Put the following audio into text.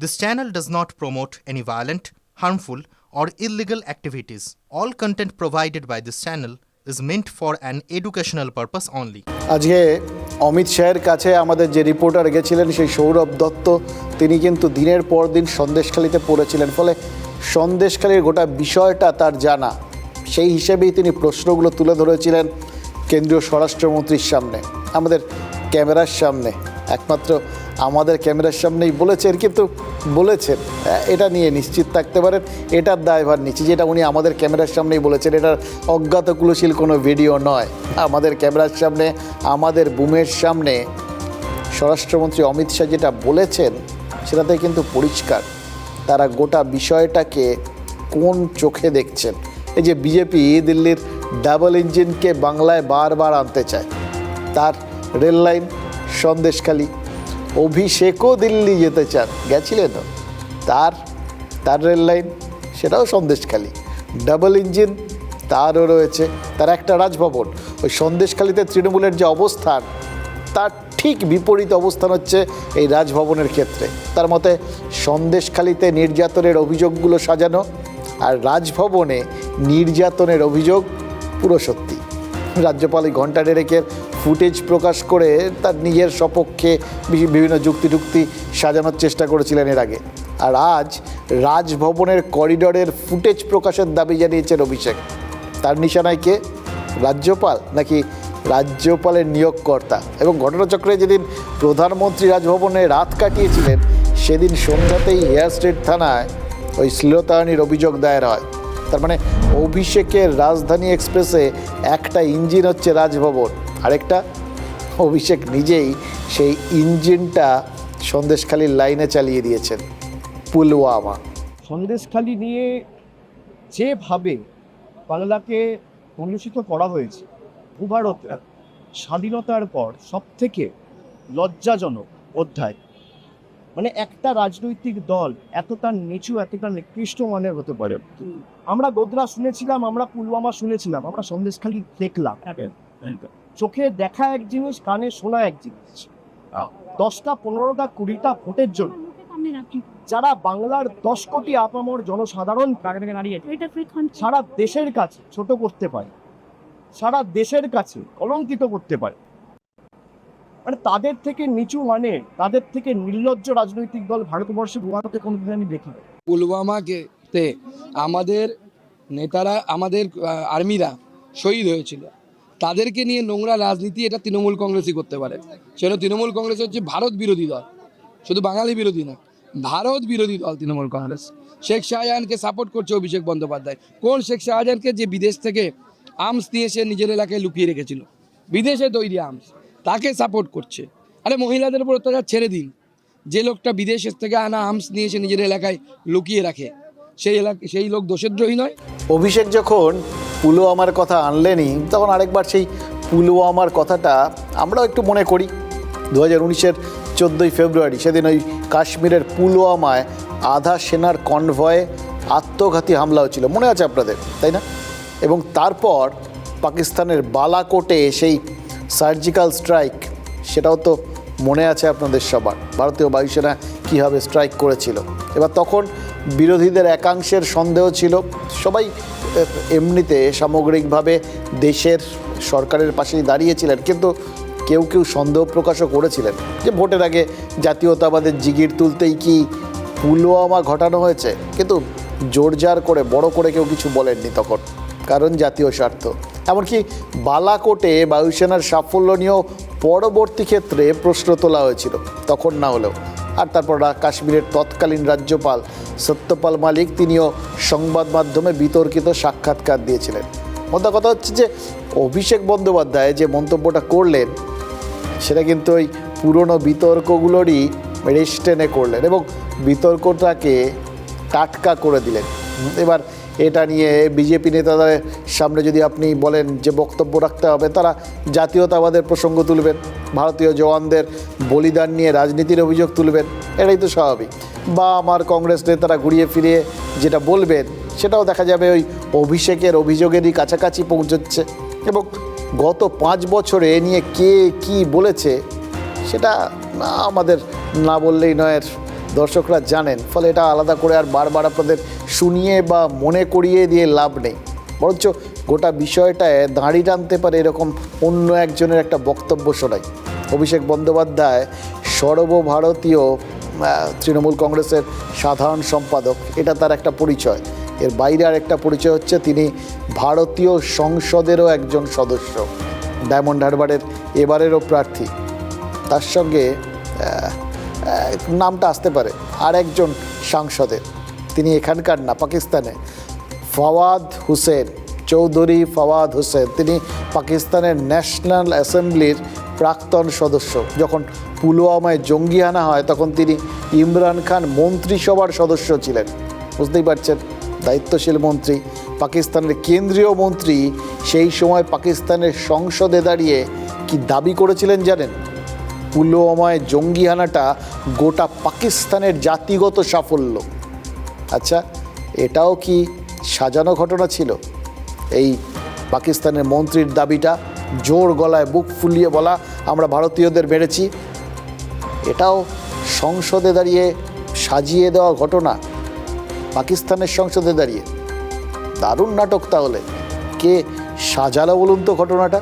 This channel does not promote any violent, harmful, or illegal activities. All content provided by this channel is meant for an educational purpose only. আজকে অমিত শাহের কাছে আমাদের যে reporter গেছিলেন সেই সৌরভ দত্ত তিনি কিন্তু দিনের পর দিন সন্দেশখালিতে পড়েছিলেন ফলে সন্দেশখালির গোটা বিষয়টা তার জানা সেই হিসেবেই তিনি প্রশ্নগুলো তুলে ধরেছিলেন কেন্দ্রীয় স্বরাষ্ট্রমন্ত্রীর সামনে আমাদের ক্যামেরার সামনে একমাত্র আমাদের ক্যামেরার সামনেই বলেছেন, কিন্তু বলেছেন, এটা নিয়ে নিশ্চিত থাকতে পারেন, এটার দায়ভার নিচ্ছি যেটা উনি আমাদের ক্যামেরার সামনেই বলেছেন, এটার অজ্ঞাত কুলশীল কোনো ভিডিও নয়। আমাদের ক্যামেরার সামনে, আমাদের বুমের সামনে স্বরাষ্ট্রমন্ত্রী অমিত শাহ যেটা বলেছেন, সেটাতে কিন্তু পরিষ্কার। তারা গোটা বিষয়টাকে কোন চোখে দেখছেন? এই যে বিজেপি দিল্লির ডাবল ইঞ্জিনকে বাংলায় বারবার আনতে চায়, তার রেল লাইন সন্দেশখালী অভিষেকও দিল্লি যেতে চান। গেছিলেন তার তার রেল লাইন, সেটাও সন্দেশখালী। ডাবল ইঞ্জিন, তারও রয়েছে। তার একটা রাজভবন। ওই সন্দেশখালীতে তৃণমূলের যে অবস্থান, তার ঠিক বিপরীত অবস্থান হচ্ছে এই রাজভবনের ক্ষেত্রে। তার মতে, সন্দেশখালীতে নির্যাতনের অভিযোগগুলো সাজানো আর রাজভবনে নির্যাতনের অভিযোগ পুরো সত্যি। রাজ্যপাল এই ঘণ্টা ডেরেকের ফুটেজ প্রকাশ করে তার নিজের সপক্ষে বিভিন্ন যুক্তি টুক্তি সাজানোর চেষ্টা করেছিলেন এর আগে। আর আজ রাজভবনের করিডরের ফুটেজ প্রকাশের দাবি জানিয়েছেন অভিষেক। তার নিশানায় কে? রাজ্যপাল নাকি রাজ্যপালের নিয়োগকর্তা? এবং ঘটনাচক্রে যেদিন প্রধানমন্ত্রী রাজভবনে রাত কাটিয়েছিলেন, সেদিন সন্ধ্যাতেই হেয়ার স্ট্রিট থানায় ওই শ্লীলতায়নির অভিযোগ দায়ের হয়। তার মানে অভিষেকের রাজধানী এক্সপ্রেসে একটা ইঞ্জিন হচ্ছে রাজভবন। আরেকটা অভিষেক নিজেই সেই ইঞ্জিনটা সন্দেশখালির লাইনে চালিয়ে দিয়েছেন পুলওয়ামা। সন্দেশখালি নিয়ে যেভাবে বাংলাকে কলুষিত করা হয়েছে ভারত স্বাধীনতার পর সব থেকে লজ্জাজনক অধ্যায়। মানে একটা রাজনৈতিক দল এতটা নিচু এতটা নিকৃষ্ট মানের হতে পারে। আমরা গোদরা শুনেছিলাম আমরা পুলওয়ামা শুনেছিলাম আমরা সন্দেশখালি দেখলাম। চোখে দেখা এক জিনিস কানে শোনা এক জিনিস। দশটা পনেরোটা কুড়িটা ভোটের জন্য। যারা বাংলার দশ কোটি আপামর জনসাধারণ সারা দেশের কাছে ছোট করতে পারে। সারা দেশের কাছে কলঙ্কিত করতে পারে। মানে তাদের থেকে নিচু মানে তাদের থেকে নির্লজ্জ রাজনৈতিক দল ভারতবর্ষে ভারতে কোনোদিন আমি দেখি না। পুলওয়ামাকে তে আমাদের নেতারা আমাদের আর্মিরা শহীদ হয়েছিল। তাদেরকে নিয়ে নোংরা রাজনীতি এটা তৃণমূল কংগ্রেসই করতে পারে। সেটা তৃণমূল কংগ্রেস হচ্ছে ভারত বিরোধী দল। শুধু বাঙালি বিরোধী না, ভারত বিরোধী দল তৃণমূল কংগ্রেস। শেখ শাহজাহানকে সাপোর্ট করছে অভিষেক বন্দ্যোপাধ্যায়। কোন শেখ শাহজাহানকে যে বিদেশ থেকে আর্মস নিয়ে এসে নিজের এলাকায় লুকিয়ে রেখেছিল? বিদেশে তৈরি আর্মস। তাকে সাপোর্ট করছে। আরে মহিলাদের উপর অত্যাচার ছেড়ে দিন। যে লোকটা বিদেশের থেকে আনা আর্মস নিয়ে এসে নিজের এলাকায় লুকিয়ে রাখে, সেই এলাকা সেই লোক দোষদ্রোহী নয়। অভিষেক যখন পুলওয়ামার কথা আনলেনই তখন আরেকবার সেই পুলওয়ামার কথাটা আমরাও একটু মনে করি। দু হাজার উনিশের চোদ্দোই ফেব্রুয়ারি সেদিন ওই কাশ্মীরের পুলওয়ামায় আধা সেনার কনভয়ে আত্মঘাতী হামলা হচ্ছিল। মনে আছে আপনাদের? তাই না? এবং তারপর পাকিস্তানের বালাকোটে সেই সার্জিক্যাল স্ট্রাইক, সেটাও তো মনে আছে আপনাদের সবার। ভারতীয় বায়ুসেনা কীভাবে স্ট্রাইক করেছিল? এবার তখন বিরোধীদের একাংশের সন্দেহ ছিল। সবাই এমনিতে সামগ্রিকভাবে দেশের সরকারের পাশেই দাঁড়িয়েছিলেন, কিন্তু কেউ কেউ সন্দেহ প্রকাশও করেছিলেন যে ভোটের আগে জাতীয়তাবাদের জিগির তুলতেই কি পুলওয়ামা ঘটানো হয়েছে। কিন্তু জোরজার করে, বড় করে কেউ কিছু বলেননি তখন, কারণ জাতীয় স্বার্থ। এমনকি বালাকোটে বায়ুসেনার সাফল্য নিয়েও পরবর্তী ক্ষেত্রে প্রশ্ন তোলা হয়েছিল, তখন না হলেও। আর তারপর কাশ্মীরের তৎকালীন রাজ্যপাল সত্যপাল মালিক তিনিও সংবাদ মাধ্যমে বিতর্কিত সাক্ষাৎকার দিয়েছিলেন। মোদ্দা কথা হচ্ছে যে, অভিষেক বন্দ্যোপাধ্যায় যে মন্তব্যটা করলেন, সেটা কিন্তু ওই পুরনো বিতর্কগুলোরই রেস্টেনে টেনে করলেন এবং বিতর্কটাকে টাটকা করে দিলেন। এবার এটা নিয়ে বিজেপি নেতাদের সামনে যদি আপনি বলেন যে বক্তব্য রাখতে হবে, তারা জাতীয়তাবাদের প্রসঙ্গ তুলবেন, ভারতীয় জওয়ানদের বলিদান নিয়ে রাজনীতির অভিযোগ তুলবেন, এটাই তো স্বাভাবিক। বা আমার কংগ্রেস নেতারা ঘুরিয়ে ফিরিয়ে যেটা বলবেন, সেটাও দেখা যাবে ওই অভিষেকের অভিযোগেরই কাছাকাছি পৌঁছচ্ছে। এবং গত পাঁচ বছরে নিয়ে কে কি বলেছে, সেটা আমাদের না বললেই নয় দর্শকরা জানেন, ফলে এটা আলাদা করে আর বারবার আপনাদের শুনিয়ে বা মনে করিয়ে দিয়ে লাভ নেই। বরঞ্চ গোটা বিষয়টায় দাঁড়ি টানতে পারে এরকম অন্য একজনের একটা বক্তব্য শোনাই অভিষেক বন্দ্যোপাধ্যায়, সর্বভারতীয় তৃণমূল কংগ্রেসের সাধারণ সম্পাদক, এটা তার একটা পরিচয়। এর বাইরে আর একটা পরিচয় হচ্ছে তিনি ভারতীয় সংসদেরও একজন সদস্য, ডায়মন্ড হারবারের এবারেরও প্রার্থী। তার সঙ্গে নামটা আসতে পারে আর একজন সাংসদের। তিনি এখানকার না, পাকিস্তানে। ফওয়াদ হুসেন, চৌধুরী ফওয়াদ হোসেন, তিনি পাকিস্তানের ন্যাশনাল অ্যাসেম্বলির প্রাক্তন সদস্য। যখন পুলওয়ামায় জঙ্গি আনা হয়, তখন তিনি ইমরান খান মন্ত্রিসভার সদস্য ছিলেন। বুঝতেই পারছেন? দায়িত্বশীল মন্ত্রী, পাকিস্তানের কেন্দ্রীয় মন্ত্রী, সেই সময় পাকিস্তানের সংসদে দাঁড়িয়ে কি দাবি করেছিলেন জানেন? পুলওয়ামায় জঙ্গি হানাটা গোটা পাকিস্তানের জাতিগত সাফল্য। আচ্ছা এটাও কি সাজানো ঘটনা ছিল? এই পাকিস্তানের মন্ত্রীর দাবিটা জোর গলায় বুক ফুলিয়ে বলা আমরা ভারতীয়দের বেড়েছি এটাও সংসদে দাঁড়িয়ে সাজিয়ে দেওয়া ঘটনা পাকিস্তানের সংসদে দাঁড়িয়ে। দারুণ নাটক তাহলে। কে সাজালো বলুন তো ঘটনাটা?